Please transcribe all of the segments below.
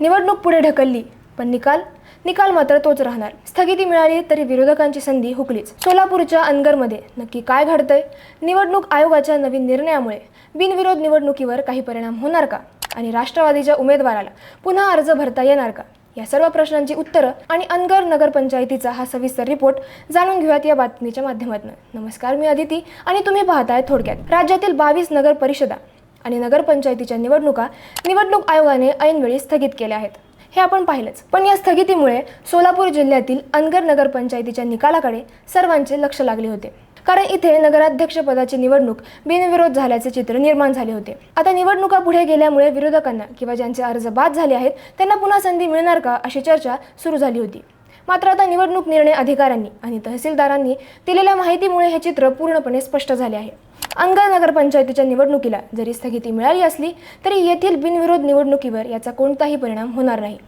निवडणूक पुढे ढकलली पण निकाल निकाल मात्र तोच राहणार. स्थगिती मिळाली तरी विरोधकांची संधी हुकलीच. सोलापूरच्या अनगरमध्ये नक्की काय घडतंय? निवडणूक आयोगाच्या नवीन निर्णयामुळे बिनविरोध निवडणुकीवर काही परिणाम होणार का? आणि राष्ट्रवादीच्या उमेदवाराला पुन्हा अर्ज भरता येणार का? या सर्व प्रश्नांची उत्तरं आणि अनगर नगरपंचायतीचा हा सविस्तर रिपोर्ट जाणून घेऊयात या बातमीच्या माध्यमातून. नमस्कार मी अदिती आणि तुम्ही पाहताय थोडक्यात. राज्यातील बावीस नगर परिषदा आणि नगरपंचायतीच्या निवडणुका निवडणूक आयोगाने ऐनवेळी स्थगित केल्या आहेत. हे आपण पाहिलंच. पण या स्थगितीमुळे सोलापूर जिल्ह्यातील अनगर नगरपंचायतीच्या निकालाकडे सर्वांचे लक्ष लागले होते. कारण इथे नगराध्यक्षपदाची निवडणूक बिनविरोध झाल्याचे चित्र निर्माण झाले होते. आता निवडणुका पुढे गेल्यामुळे विरोधकांना किंवा ज्यांचे अर्ज बाद झाले आहेत त्यांना पुन्हा संधी मिळणार का अशी चर्चा सुरू झाली होती. मात्र आता निवडणूक निर्णय अधिकाऱ्यांनी आणि तहसीलदारांनी दिलेल्या माहितीमुळे हे चित्र पूर्णपणे स्पष्ट झाले आहे. अंगण नगरपंचायतीच्या निवडणुकीला जरी स्थगिती मिळाली असली तरी येथील बिनविरोध निवडणुकीवर याचा कोणताही परिणाम होणार नाही.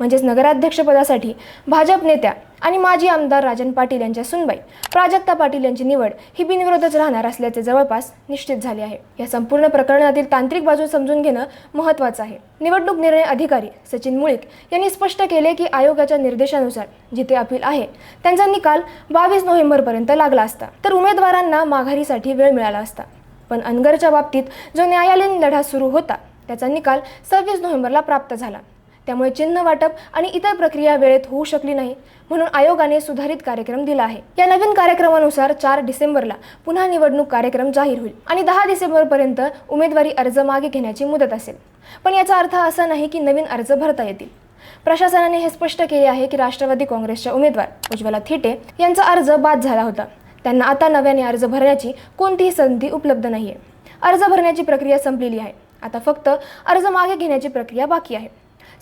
म्हणजेच नगराध्यक्षपदासाठी भाजप नेत्या आणि माजी आमदार राजन पाटील यांच्या सुनबाई प्राजक्ता पाटील यांची निवड ही बिनविरोधच राहणार असल्याचे जवळपास निश्चित झाले आहे. या संपूर्ण प्रकरणातील तांत्रिक बाजू समजून घेणं महत्त्वाचं आहे. निवडणूक निर्णय अधिकारी सचिन मुळीक यांनी स्पष्ट केले की आयोगाच्या निर्देशानुसार जिथे अपील आहे त्यांचा निकाल बावीस नोव्हेंबरपर्यंत लागला असता. तर उमेदवारांना माघारीसाठी वेळ मिळाला असता. पण अनगरच्या बाबतीत जो न्यायालयीन लढा सुरू होता त्याचा निकाल सव्वीस नोव्हेंबरला प्राप्त झाला. त्यामुळे चिन्ह वाटप आणि इतर प्रक्रिया वेळेत होऊ शकली नाही म्हणून आयोगाने सुधारित कार्यक्रम दिला आहे. या नवीन कार्यक्रमानुसार चार डिसेंबरला पुन्हा निवडणूक कार्यक्रम जाहीर होईल आणि दहा डिसेंबरपर्यंत उमेदवारी अर्ज मागे घेण्याची मुदत असेल. पण याचा अर्थ असा नाही की नवीन अर्ज भरता येतील. प्रशासनाने हे स्पष्ट केले आहे की राष्ट्रवादी काँग्रेसच्या उमेदवार उज्ज्वला थिटे यांचा अर्ज बाद झाला होता. त्यांना आता नव्याने अर्ज भरण्याची कोणतीही संधी उपलब्ध नाही आहे अर्ज भरण्याची प्रक्रिया संपलेली आहे. आता फक्त अर्ज मागे घेण्याची प्रक्रिया बाकी आहे.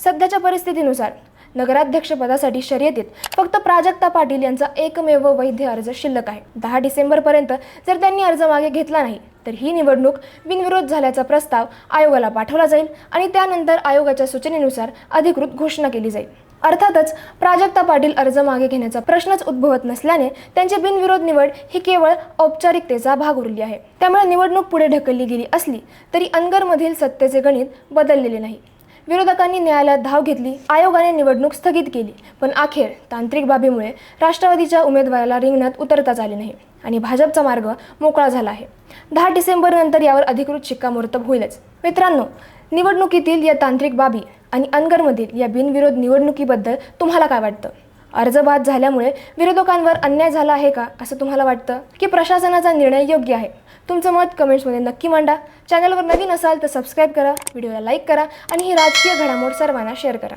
सध्याच्या परिस्थितीनुसार नगराध्यक्षपदासाठी शर्यतीत फक्त प्राजक्ता पाटील यांचा एकमेव वैध अर्ज शिल्लक आहे. दहा डिसेंबरपर्यंत जर त्यांनी अर्ज मागे घेतला नाही तर ही निवडणूक बिनविरोध झाल्याचा प्रस्ताव आयोगाला पाठवला जाईल आणि त्यानंतर आयोगाच्या सूचनेनुसार अधिकृत घोषणा केली जाईल. अर्थातच प्राजक्ता पाटील अर्ज मागे घेण्याचा प्रश्नच उद्भवत नसल्याने त्यांची बिनविरोध निवड ही केवळ औपचारिकतेचा भाग उरली आहे. त्यामुळे निवडणूक पुढे ढकलली गेली असली तरी अनगरमधील सत्तेचे गणित बदललेले नाही. विरोधकांनी न्यायालयात धाव घेतली आयोगाने निवडणूक स्थगित केली पण अखेर तांत्रिक बाबीमुळे राष्ट्रवादीच्या उमेदवाराला रिंगणात उतरताच आले नाही आणि भाजपचा मार्ग मोकळा झाला आहे. दहा डिसेंबर नंतर यावर अधिकृत शिक्कामोर्तब होईलच. मित्रांनो निवडणुकीतील या तांत्रिक बाबी आणि अनगरमधील या बिनविरोध निवडणुकीबद्दल तुम्हाला काय वाटतं? अर्ज बाद झाल्यामुळे विरोधकांवर अन्याय झाला आहे का असं तुम्हाला वाटतं? की प्रशासनाचा निर्णय योग्य आहे? तुमचं मत कमेंट्समध्ये नक्की मांडा. चॅनलवर नवीन असाल तर सबस्क्राईब करा व्हिडिओला लाईक करा आणि ही राजकीय घडामोड सर्वांना शेअर करा.